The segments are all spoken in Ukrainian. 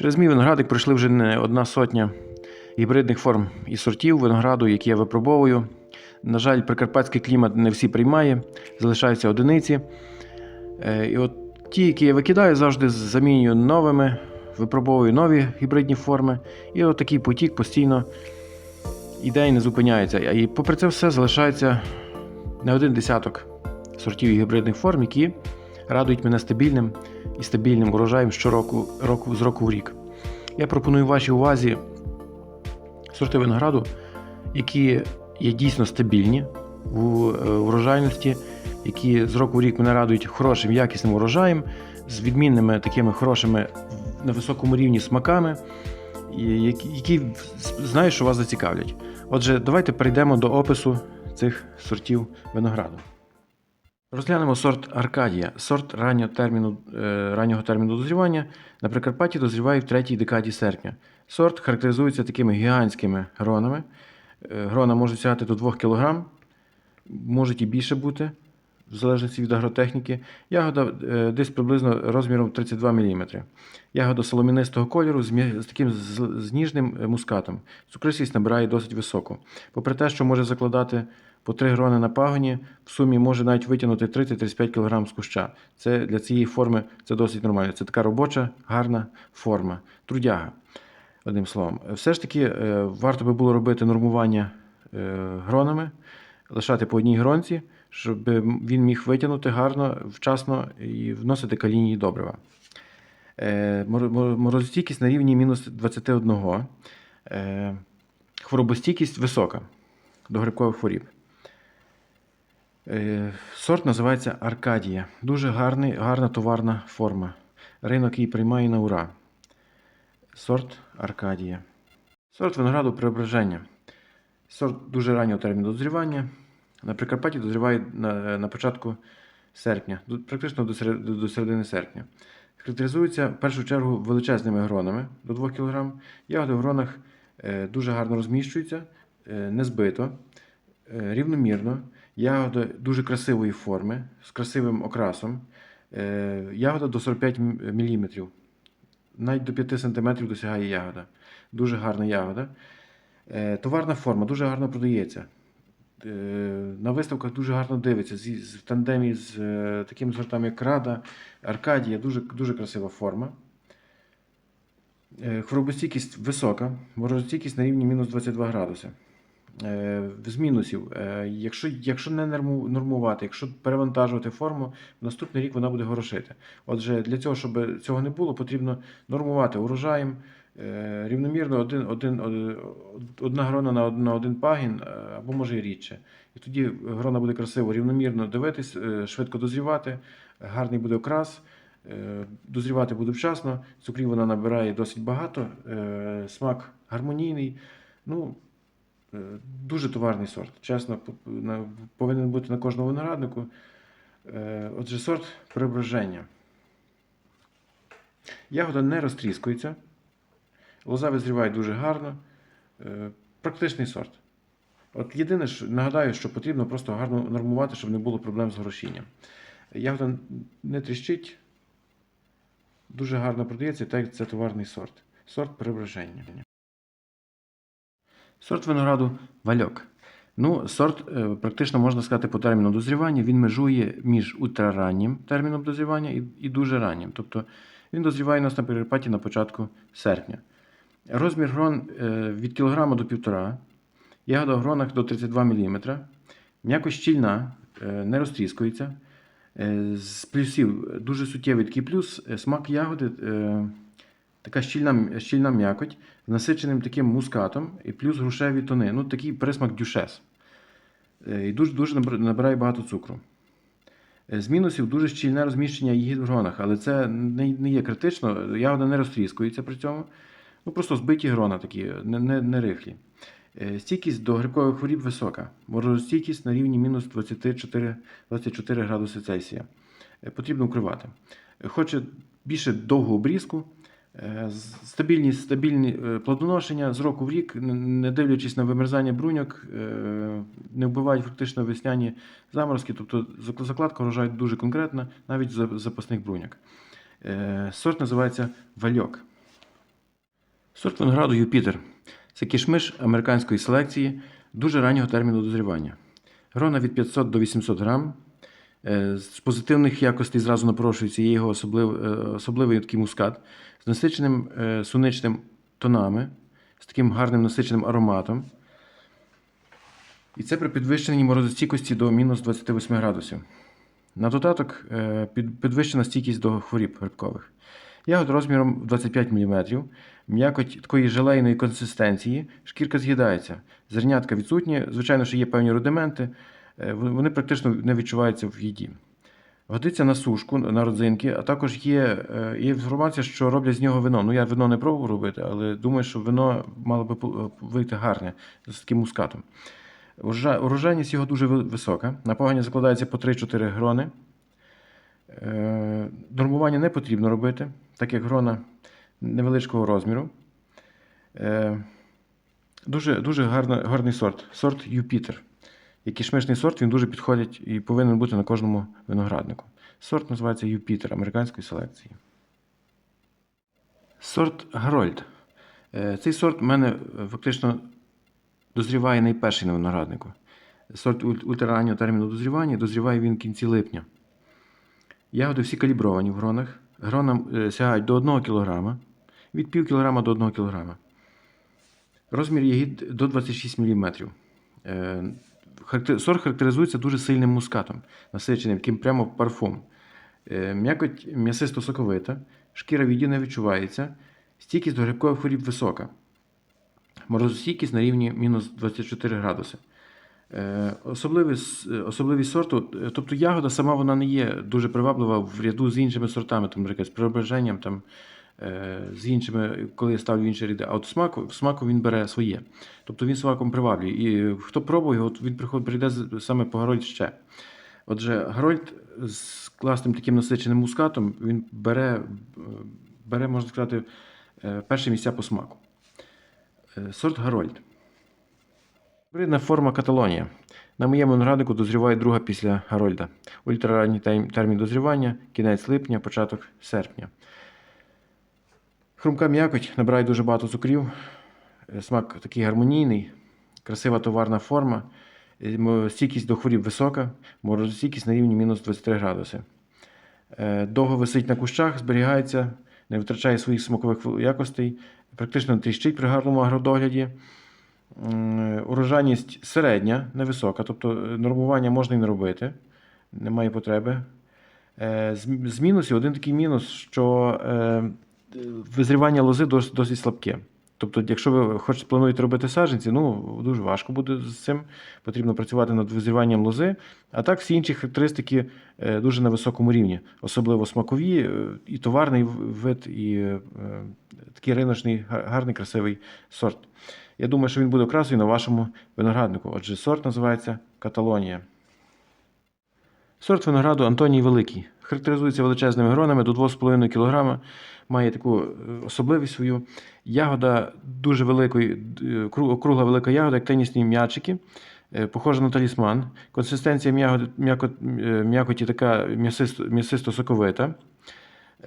Через мій виноградик пройшли вже не одна сотня гібридних форм і сортів винограду, які я випробовую. На жаль, прикарпатський клімат не всі приймає, залишаються одиниці. Е, І от ті, які я викидаю, завжди замінюю новими, випробовую нові гібридні форми. І от такий потік постійно іде не зупиняється. І попри це все залишається не один десяток сортів і гібридних форм, які радують мене стабільним і стабільним урожаєм щороку року, з року в рік. Я пропоную вашій увазі сорти винограду, які є дійсно стабільні е, урожайності, які з року в рік мене радують хорошим, якісним урожаєм, з відмінними такими хорошими на високому рівні смаками, які знаю, що вас зацікавлять. Отже, давайте перейдемо до опису цих сортів винограду. Розглянемо сорт Аркадія. Сорт раннього терміну, е, раннього терміну дозрівання на Прикарпатті дозріває в третій декаді серпня. Сорт характеризується такими гігантськими гронами. Е, Грона можуть сягати до 2 кг, можуть і більше бути, в залежності від агротехніки. Ягода е, десь приблизно розміром 32 мм. Ягода соломінистого кольору з, таким з, з ніжним е, мускатом. Цукристість набирає досить високу. Попри те, що може закладати по 3 грони на пагоні, в сумі може навіть витягнути 30-35 кг з куща. Це для цієї форми це досить нормально. Це така робоча, гарна форма. Трудяга. Одним словом, все ж таки е, варто би було робити нормування е, гронами, лишати по одній гронці, щоб він міг витягнути гарно, вчасно і вносити калійні добрива. Е, мор- мор- Морозостійкість на рівні мінус 21. Е, Хворобостійкість висока до грибкових хворіб. Е, Сорт називається Аркадія. Дуже гарний, гарна товарна форма. Ринок її приймає на ура. Сорт Аркадія. Сорт винограду преображення. Сорт дуже раннього терміну дозрівання. На Прикарпатті дозріває на, на початку серпня, практично до, серед- до середини серпня. Характеризується в першу чергу величезними гронами до 2 кг. Ягоди в гронах е, дуже гарно розміщуються, е, не збито, рівномірно. Ягода дуже красивої форми, з красивим окрасом. Е, Ягода до 45 мм. Навіть до 5 см досягає ягода. Дуже гарна ягода. Е, Товарна форма дуже гарно продається. Е, На виставках дуже гарно дивиться. В тандемі з такими сортами, як Рада, Аркадія, дуже, дуже красива форма. Хворобостійкість висока, морозостійкість на рівні мінус 22 градуси. Е, З мінусів, е, якщо, якщо не нормувати, якщо перевантажувати форму, наступний рік вона буде горошити. Отже, для цього, щоб цього не було, потрібно нормувати урожаєм е, рівномірно один, один, одна грона на, од- на один пагін, е, або може і рідше. І тоді грона буде красиво, рівномірно дивитись, е, швидко дозрівати, гарний буде окрас. е, Дозрівати буде вчасно, цукрів вона набирає досить багато, е, смак гармонійний. Ну, Е, Дуже товарний сорт. Чесно, повинен бути на кожному винограднику. Е, Отже, сорт преображення. Ягода не розтріскується. Лоза визріває дуже гарно. Е, Практичний сорт. От єдине, що нагадаю, що потрібно просто гарно нормувати, щоб не було проблем з горошінням. Ягода не тріщить, дуже гарно продається, так як це товарний сорт. Сорт преображення. Сорт винограду вальок. Ну, сорт е, практично можна сказати по терміну дозрівання. Він межує між ультрараннім терміном дозрівання і, і дуже раннім. Тобто він дозріває у нас на Прикарпатті на початку серпня. Розмір грон е, від кілограма до півтора. Ягода в гронах до 32 мм. М'яко щільна, е, не розтріскується. З плюсів дуже суттєвий такий плюс. Смак ягоди така щільна, щільна м'якоть з насиченим таким мускатом і плюс грушеві тони. Ну, такий присмак дюшес. Е, І дуже, дуже набирає багато цукру. Е, З мінусів дуже щільне розміщення її в гронах, але це не, є критично. Ягода не розтріскується при цьому. Ну, просто збиті грона такі, не, не, не рихлі. Е, Стійкість до грибкових хворіб висока. Морозостійкість на рівні мінус 24, 24 градуси Цельсія. Потрібно укривати. Хоче більше довгу обрізку, стабільні, стабільні е, плодоношення з року в рік, не дивлячись на вимерзання бруньок, е, не вбивають фактично весняні заморозки, тобто закладка врожаю дуже конкретна, навіть з запасних бруньок. Е, Сорт називається вальок. Сорт винограду Юпітер. Це кішмиш американської селекції дуже раннього терміну дозрівання. Грона від 500 до 800 грам. Е, З позитивних якостей зразу напрошується його особлив, е, особливий такий мускат з насиченим е, суничним тонами, з таким гарним насиченим ароматом. І це при підвищеній морозостійкості до мінус 28 градусів. На додаток підвищена стійкість до хворіб грибкових. Ягод розміром 25 мм, м'якоть такої желейної консистенції, шкірка з'їдається, зернятка відсутні, звичайно, що є певні рудименти, вони вони практично не відчуваються в їді. Годиться на сушку, на родзинки, а також є, е, є інформація, що роблять з нього вино. Ну, я вино не пробував робити, але думаю, що вино мало би вийти гарне з таким мускатом. Урожайність його дуже висока. На погоні закладається по 3-4 грони. Е, Нормування не потрібно робити, так як грона невеличкого розміру. Е, Дуже, дуже гарна, гарний сорт. Сорт Юпітер. Як кишмишний сорт, він дуже підходить і повинен бути на кожному винограднику. Сорт називається Юпітер американської селекції. Сорт Гарольд. Е, Цей сорт в мене фактично дозріває найперший на винограднику. Сорт уль- ультрараннього терміну дозрівання, дозріває він в кінці липня. Ягоди всі калібровані в гронах. Грона е, сягають до 1 кг, від пів кілограма до 1 кг. Розмір ягід до 26 мм. Сорт характеризується дуже сильним мускатом, насиченим, яким прямо парфум. Е, М'якоть м'ясисто соковита, шкіра віді не відчувається, стійкість до грибкових хворіб висока. Морозостійкість на рівні мінус 24 градуси. Е, Особливість, особливість сорту, е, тобто ягода сама вона не є дуже приваблива в ряду з іншими сортами, там, наприклад, з преображенням, там, з іншими, коли я ставлю інші ряди. А от смаку, смаку він бере своє. Тобто він смаком приваблює. І хто пробує, от він прийде саме по Гарольд ще. Отже, Гарольд з класним таким насиченим мускатом він бере, е, бере можна сказати, е, перші місця по смаку. Е, Сорт Гарольд. Гібридна форма Каталонія. На моєму винограднику дозріває друга після Гарольда. Ультраранній термін дозрівання, кінець липня, початок серпня. Хрумка м'якоть набирає дуже багато цукрів. Е, Смак такий гармонійний, красива товарна форма. Е, Стійкість до хворіб висока, морозостійкість на рівні мінус 23 градуси. Е, Довго висить на кущах, зберігається, не втрачає своїх смакових якостей, практично тріщить при гарному агродогляді. Урожайність середня, невисока, тобто нормування можна і не робити, немає потреби. З, мінусів один такий мінус, що визрівання лози дос- досить слабке. Тобто, якщо ви хочете плануєте робити саджанці, ну дуже важко буде з цим. Потрібно працювати над визріванням лози. А так, всі інші характеристики е, дуже на високому рівні, особливо смакові, е, і товарний вид, і е, такий риночний, гарний, красивий сорт. Я думаю, що він буде красою на вашому винограднику. Отже, сорт називається Каталонія. Сорт винограду Антоній Великий. Характеризується величезними гронами до 2,5 кг. Має таку е, особливість свою. Ягода дуже великої, е, округла велика ягода, як тенісні м'ячики. Е, Похожа на талісман. Консистенція е, м'якоті така м'ясисто, м'ясисто-соковита.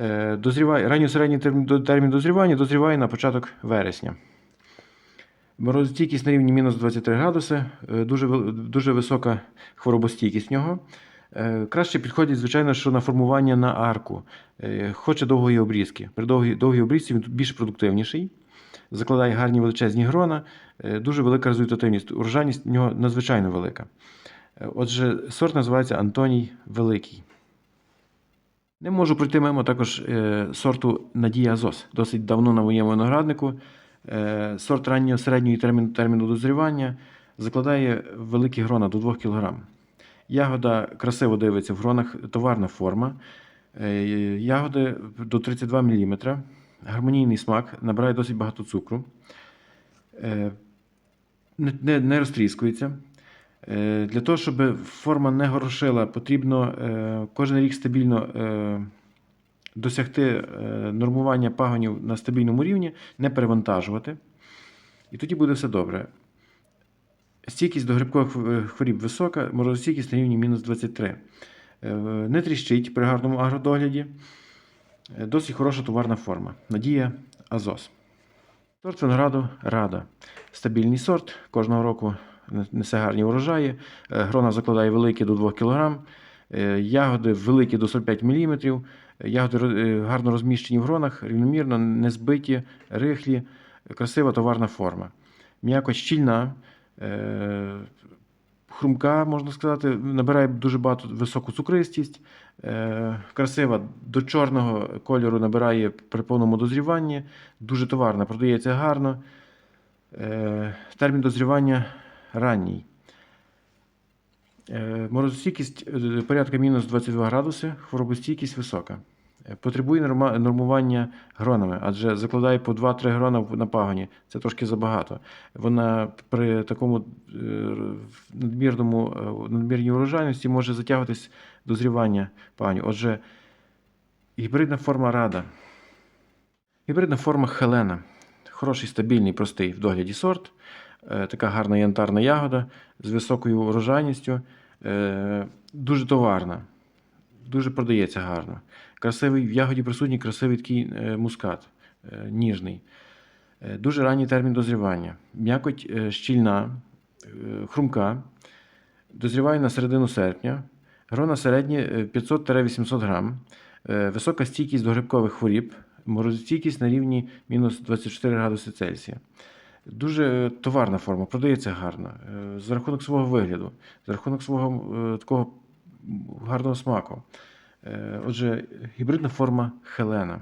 Е, Дозріває, ранньо-середній термін, дозрівання дозріває на початок вересня. Морозостійкість на рівні мінус 23 градуси, е, дуже, дуже висока хворобостійкість нього. Е, Краще підходить, звичайно, що на формування на арку. Е, Хоче довгої обрізки. При довгій, довгій обрізці він більш продуктивніший, закладає гарні величезні грона, е, дуже велика результативність. Урожайність в нього надзвичайно велика. Отже, сорт називається Антоній Великий. Не можу пройти мимо також сорту Надія Азос. Досить давно на моєму винограднику. Сорт раннього середнього терміну, терміну дозрівання закладає великі грона до 2 кг. Ягода красиво дивиться в гронах, товарна форма. Е, ягоди до 32 мм. Гармонійний смак, набирає досить багато цукру. Е, не, не, не розтріскується. Е, Для того, щоб форма не горошила, потрібно кожен рік стабільно досягти нормування пагонів на стабільному рівні, не перевантажувати. І тоді буде все добре. Стійкість до грибкових е, хворіб висока, морозостійкість на рівні мінус 23. Е, Не тріщить при гарному агродогляді. Е, Досить хороша товарна форма. Надія Азос. Сорт винограду Рада. Стабільний сорт. Кожного року несе гарні урожаї. Грона закладає великі до 2 кг. Ягоди великі до 45 мм. Ягоди гарно розміщені в гронах, рівномірно, не збиті, рихлі, красива товарна форма. М'яко щільна, хрумка, можна сказати, набирає дуже багато високу цукристість. Е, Красива до чорного кольору набирає при повному дозріванні. Дуже товарна, продається гарно. Е, Термін дозрівання ранній. Е, Морозостійкість е, порядка мінус 22 градуси, хворобостійкість висока. Е, Потребує нормування гронами, адже закладає по 2-3 грона на пагоні. Це трошки забагато. Вона при такому е, надмірному, е, надмірній урожайності може затягуватись дозрівання пагонів. Отже, гібридна форма рада. Гібридна форма Хелена. Хороший, стабільний, простий в догляді сорт. Така гарна янтарна ягода з високою урожайністю. Дуже товарна. Дуже продається гарно. Красивий, в ягоді присутній красивий такий е, мускат, е, ніжний. Е, Дуже ранній термін дозрівання. М'якоть щільна, хрумка. Дозріває на середину серпня. Грона середні е, 500-800 грам. Висока стійкість до грибкових хворіб. Морозостійкість на рівні мінус 24 градуси Цельсія. Дуже товарна форма, продається гарно. За рахунок свого вигляду, за рахунок свого такого гарного смаку. Е, Отже, гібридна форма Хелена.